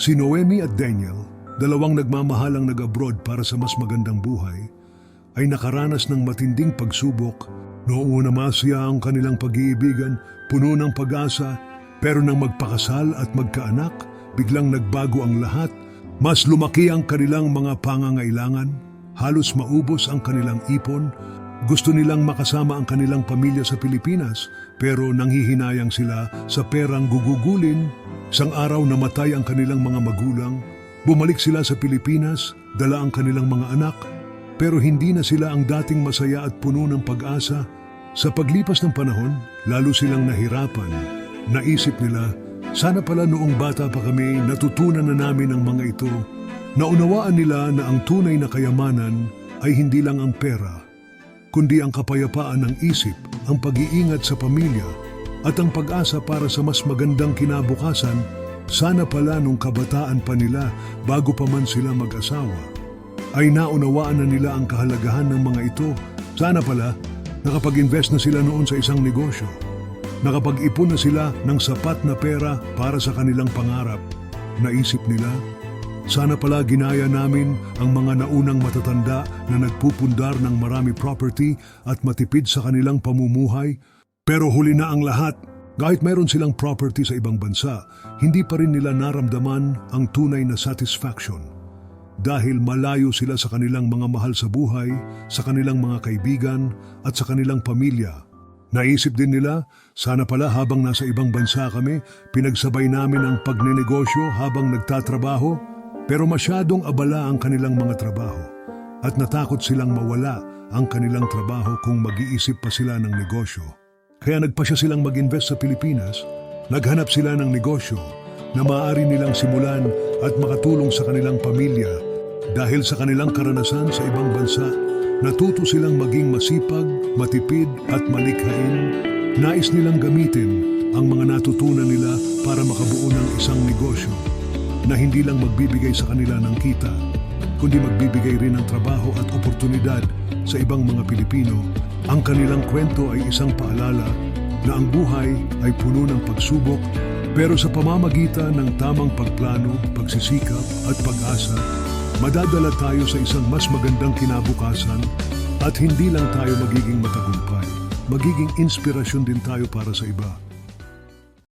Si Noemi at Daniel, dalawang nagmamahalang nag-abroad para sa mas magandang buhay, ay nakaranas ng matinding pagsubok. Noong una masya ang kanilang pag-iibigan, puno ng pag-asa, pero nang magpakasal at magkaanak, biglang nagbago ang lahat. Mas lumaki ang kanilang mga pangangailangan, halos maubos ang kanilang ipon, gusto nilang makasama ang kanilang pamilya sa Pilipinas, pero nanghihinayang sila sa perang gugugulin. Sang araw namatay ang kanilang mga magulang, bumalik sila sa Pilipinas, dala ang kanilang mga anak, pero hindi na sila ang dating masaya at puno ng pag-asa. Sa paglipas ng panahon, lalo silang nahirapan. Naisip nila, sana pala noong bata pa kami natutunan na namin ang mga ito. Naunawaan nila na ang tunay na kayamanan ay hindi lang ang pera, kundi ang kapayapaan ng isip, ang pag-iingat sa pamilya, at ang pag-asa para sa mas magandang kinabukasan, sana pala nung kabataan pa nila bago pa man sila mag-asawa ay naunawaan na nila ang kahalagahan ng mga ito. Sana pala, nakapag-invest na sila noon sa isang negosyo. Nakapag-ipon na sila ng sapat na pera para sa kanilang pangarap. Naisip nila, sana pala ginaya namin ang mga naunang matatanda na nagpupundar ng marami property at matipid sa kanilang pamumuhay. Pero huli na ang lahat. Kahit mayroon silang property sa ibang bansa, hindi pa rin nila naramdaman ang tunay na satisfaction dahil malayo sila sa kanilang mga mahal sa buhay, sa kanilang mga kaibigan at sa kanilang pamilya. Naisip din nila, sana pala habang nasa ibang bansa kami, pinagsabay namin ang pagnenegosyo habang nagtatrabaho, pero masyadong abala ang kanilang mga trabaho at natakot silang mawala ang kanilang trabaho kung mag-iisip pa sila ng negosyo. Kaya nagpasya silang mag-invest sa Pilipinas, naghanap sila ng negosyo na maaari nilang simulan at makatulong sa kanilang pamilya dahil sa kanilang karanasan sa ibang bansa, natuto silang maging masipag, matipid at malikhain. Nais nilang gamitin ang mga natutunan nila para makabuo ng isang negosyo na hindi lang magbibigay sa kanila ng kita, kundi magbibigay rin ng trabaho at oportunidad sa ibang mga Pilipino. Ang kanilang kwento ay isang paalala na ang buhay ay puno ng pagsubok pero sa pamamagitan ng tamang pagplano, pagsisikap at pag-asa, madadala tayo sa isang mas magandang kinabukasan at hindi lang tayo magiging matagumpay, magiging inspirasyon din tayo para sa iba.